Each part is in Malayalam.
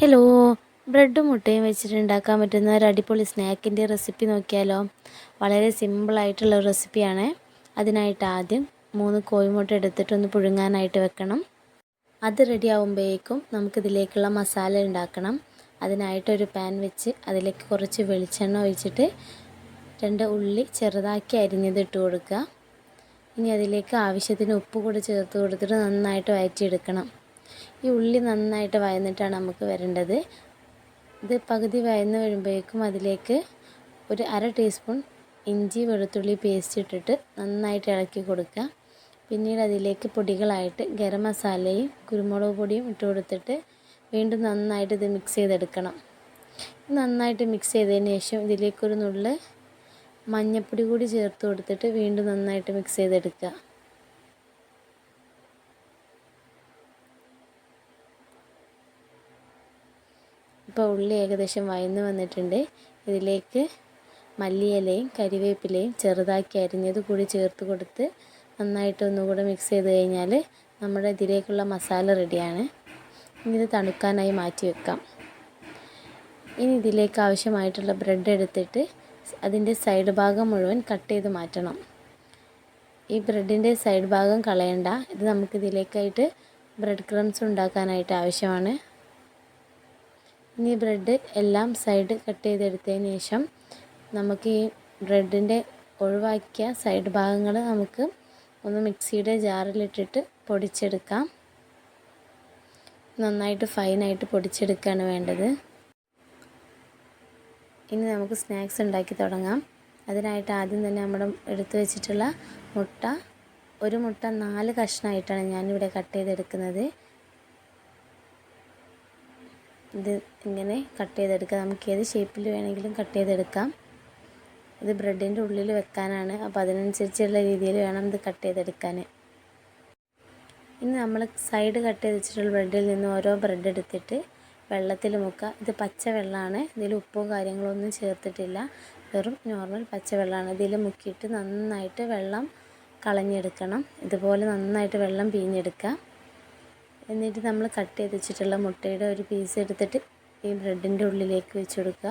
ഹലോ ബ്രെഡും മുട്ടയും വെച്ചിട്ട് ഉണ്ടാക്കാൻ പറ്റുന്ന ഒരു അടിപൊളി സ്നാക്കിന്റെ റെസിപ്പി നോക്കിയാലോ. വളരെ സിമ്പിളായിട്ടുള്ള ഒരു റെസിപ്പിയാണ് അതിനായിട്ട് ആദ്യം മൂന്ന് കോഴിമുട്ട എടുത്തിട്ടൊന്ന് പുഴുങ്ങാനായിട്ട് വെക്കണം. അത് റെഡി ആകുമ്പോഴേക്കും നമുക്കിതിലേക്കുള്ള മസാല ഉണ്ടാക്കണം. അതിനായിട്ടൊരു പാൻ വെച്ച് അതിലേക്ക് കുറച്ച് വെളിച്ചെണ്ണ ഒഴിച്ചിട്ട് രണ്ട് ഉള്ളി ചെറുതാക്കി അരിഞ്ഞത് ഇട്ട് കൊടുക്കുക. ഇനി അതിലേക്ക് ആവശ്യത്തിന് ഉപ്പ് കൂടി ചേർത്ത് കൊടുത്തിട്ട് നന്നായിട്ട് വഴറ്റിയെടുക്കണം ഈ ഉള്ളി നന്നായിട്ട് വയന്നിട്ടാണ് നമുക്ക് വരേണ്ടത്. ഇത് പകുതി വയന്ന് വരുമ്പോഴേക്കും അതിലേക്ക് ഒരു അര ടീസ്പൂൺ ഇഞ്ചി വെളുത്തുള്ളി പേസ്റ്റ് ഇട്ടിട്ട് നന്നായിട്ട് ഇളക്കി കൊടുക്കുക. പിന്നീട് അതിലേക്ക് പൊടികളായിട്ട് ഗരം മസാലയും കുരുമുളക് പൊടിയും ഇട്ട് കൊടുത്തിട്ട് വീണ്ടും നന്നായിട്ട് ഇത് മിക്സ് ചെയ്തെടുക്കണം. നന്നായിട്ട് മിക്സ് ചെയ്തതിന് ശേഷം ഇതിലേക്കൊരു നുള്ള് മഞ്ഞൾപ്പൊടി കൂടി ചേർത്ത് കൊടുത്തിട്ട് വീണ്ടും നന്നായിട്ട് മിക്സ് ചെയ്തെടുക്കുക. ഇപ്പോൾ ഉള്ളി ഏകദേശം വയന്ന് വന്നിട്ടുണ്ട്. ഇതിലേക്ക് മല്ലിയിലയും കരിവേപ്പിലയും ചെറുതാക്കി അരിഞ്ഞത് കൂടി ചേർത്ത് കൊടുത്ത് നന്നായിട്ട് ഒന്നുകൂടെ മിക്സ് ചെയ്ത് കഴിഞ്ഞാൽ നമ്മുടെ ഇതിലേക്കുള്ള മസാല റെഡിയാണ്. ഇനി ഇത് തണുക്കാനായി മാറ്റി വെക്കാം. ഇനി ഇതിലേക്ക് ആവശ്യമായിട്ടുള്ള ബ്രെഡ് എടുത്തിട്ട് അതിന്റെ സൈഡ് ഭാഗം മുഴുവൻ കട്ട് ചെയ്ത് മാറ്റണം. ഈ ബ്രെഡിന്റെ സൈഡ് ഭാഗം കളയണ്ട. ഇത് നമുക്കിതിലേക്കായിട്ട് ബ്രെഡ് ക്രംസ് ഉണ്ടാക്കാനായിട്ട് ആവശ്യമാണ്. ഇനി ബ്രെഡ് എല്ലാം സൈഡ് കട്ട് ചെയ്തെടുത്തതിന് ശേഷം നമുക്ക് ഈ ബ്രെഡിന്റെ ഒഴിവാക്കിയ സൈഡ് ഭാഗങ്ങൾ നമുക്ക് ഒന്ന് മിക്സിയുടെ ജാറിലിട്ടിട്ട് പൊടിച്ചെടുക്കാം. നന്നായിട്ട് ഫൈനായിട്ട് പൊടിച്ചെടുക്കുകയാണ് വേണ്ടത്. ഇനി നമുക്ക് സ്നാക്സ് ഉണ്ടാക്കി തുടങ്ങാം. അതിനായിട്ട് ആദ്യം തന്നെ നമ്മൾ എടുത്തു വെച്ചിട്ടുള്ള മുട്ട ഒരു മുട്ട നാല് കഷ്ണമായിട്ടാണ് ഞാനിവിടെ കട്ട് ചെയ്തെടുക്കുന്നത്. ഇത് ഇങ്ങനെ കട്ട് ചെയ്തെടുക്കാം. നമുക്ക് ഏത് ഷേപ്പിൽ വേണമെങ്കിലും കട്ട് ചെയ്തെടുക്കാം. ഇത് ബ്രെഡിന്റെ ഉള്ളിൽ വെക്കാനാണ്. അപ്പോൾ അതിനനുസരിച്ചുള്ള രീതിയിൽ വേണം ഇത് കട്ട് ചെയ്തെടുക്കാൻ ഇനി നമ്മൾ സൈഡ് കട്ട് ചെയ്ത് വെച്ചിട്ടുള്ള ബ്രെഡിൽ നിന്ന് ഓരോ ബ്രെഡ് എടുത്തിട്ട് വെള്ളത്തിൽ മുക്കുക. ഇത് പച്ച വെള്ളമാണ്. ഇതിൽ ഉപ്പോ കാര്യങ്ങളൊന്നും ചേർത്തിട്ടില്ല. വെറും നോർമൽ പച്ച വെള്ളമാണ്. ഇതിൽ മുക്കിയിട്ട് നന്നായിട്ട് വെള്ളം കളഞ്ഞെടുക്കണം. ഇതുപോലെ നന്നായിട്ട് വെള്ളം പിഴിഞ്ഞെടുക്കുക എന്നിട്ട് നമ്മൾ കട്ട് ചെയ്ത് വെച്ചിട്ടുള്ള മുട്ടയുടെ ഒരു പീസ് എടുത്തിട്ട് ഈ ബ്രെഡിന്റെ ഉള്ളിലേക്ക് വെച്ച് കൊടുക്കുക.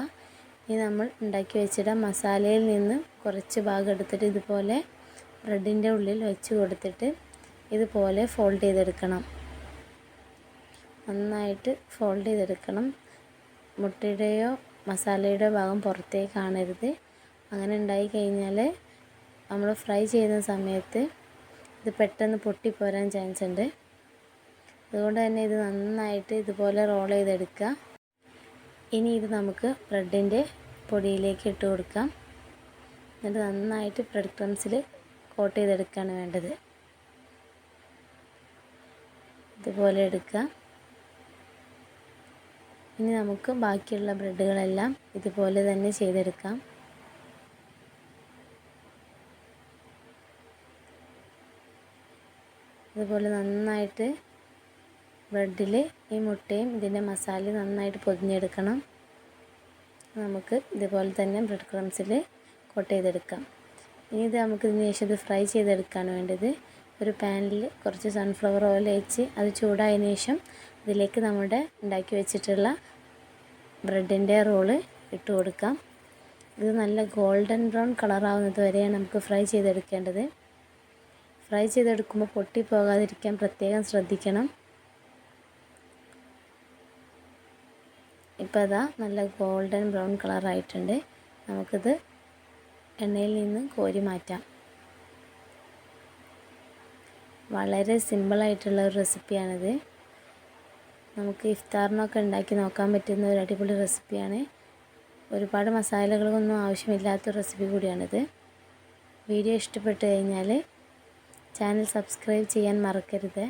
ഇനി നമ്മൾ ഉണ്ടാക്കി വെച്ചിട്ട് മസാലയിൽ നിന്ന് കുറച്ച് ഭാഗം എടുത്തിട്ട് ഇതുപോലെ ബ്രെഡിന്റെ ഉള്ളിൽ വെച്ച് കൊടുത്തിട്ട് ഇതുപോലെ ഫോൾഡ് ചെയ്തെടുക്കണം. നന്നായിട്ട് ഫോൾഡ് ചെയ്തെടുക്കണം. മുട്ടയുടെയോ മസാലയുടെ ഭാഗം പുറത്തേക്ക് കാണരുത് അങ്ങനെ ഉണ്ടായി കഴിഞ്ഞാൽ നമ്മൾ ഫ്രൈ ചെയ്യുന്ന സമയത്ത് ഇത് പെട്ടെന്ന് പൊട്ടിപ്പോരാൻ ചാൻസ് ഉണ്ട്. അതുകൊണ്ട് തന്നെ ഇത് നന്നായിട്ട് ഇതുപോലെ റോൾ ചെയ്തെടുക്കുക. ഇനി ഇത് നമുക്ക് ബ്രെഡിന്റെ പൊടിയിലേക്ക് ഇട്ട് കൊടുക്കാം. എന്നിട്ട് നന്നായിട്ട് ബ്രെഡ് ക്രംസിൽ കോട്ട് ചെയ്തെടുക്കുകയാണ് വേണ്ടത്. ഇതുപോലെ എടുക്കുക. ഇനി നമുക്ക് ബാക്കിയുള്ള ബ്രെഡുകളെല്ലാം ഇതുപോലെ തന്നെ ചെയ്തെടുക്കാം. ഇതുപോലെ നന്നായിട്ട് ബ്രെഡിൽ ഈ മുട്ടയും ഇതിന്റെ മസാല നന്നായിട്ട് പൊതിഞ്ഞെടുക്കണം. നമുക്ക് ഇതുപോലെ തന്നെ ബ്രെഡ് ക്രംസിൽ കോട്ട് ചെയ്തെടുക്കാം. ഇനി ഇത് നമുക്ക് ഇതിന് ശേഷം ഇത് ഫ്രൈ ചെയ്തെടുക്കാൻ വേണ്ടത്. ഒരു പാനിൽ കുറച്ച് സൺഫ്ലവർ ഓയിൽ വെച്ച് അത് ചൂടായതിനു ശേഷം ഇതിലേക്ക് നമ്മുടെ ഉണ്ടാക്കി വെച്ചിട്ടുള്ള ബ്രെഡിന്റെ റോൾ ഇട്ട് കൊടുക്കാം. ഇത് നല്ല ഗോൾഡൻ ബ്രൗൺ കളറാവുന്നത് വരെയാണ് നമുക്ക് ഫ്രൈ ചെയ്തെടുക്കേണ്ടത്. ഫ്രൈ ചെയ്തെടുക്കുമ്പോൾ പൊട്ടി പോകാതിരിക്കാൻ പ്രത്യേകം ശ്രദ്ധിക്കണം. ഇപ്പോൾ അതാ നല്ല ഗോൾഡൻ ബ്രൗൺ കളറായിട്ടുണ്ട്. നമുക്കിത് എണ്ണയിൽ നിന്ന് കോരി മാറ്റാം. വളരെ സിമ്പിളായിട്ടുള്ള ഒരു റെസിപ്പിയാണിത്. നമുക്ക് ഇഫ്താറിനൊക്കെ ഉണ്ടാക്കി നോക്കാൻ പറ്റുന്ന ഒരു അടിപൊളി റെസിപ്പിയാണ്. ഒരുപാട് മസാലകളൊന്നും ആവശ്യമില്ലാത്ത റെസിപ്പി കൂടിയാണിത്. വീഡിയോ ഇഷ്ടപ്പെട്ടു കഴിഞ്ഞാൽ ചാനൽ സബ്സ്ക്രൈബ് ചെയ്യാൻ മറക്കരുത്.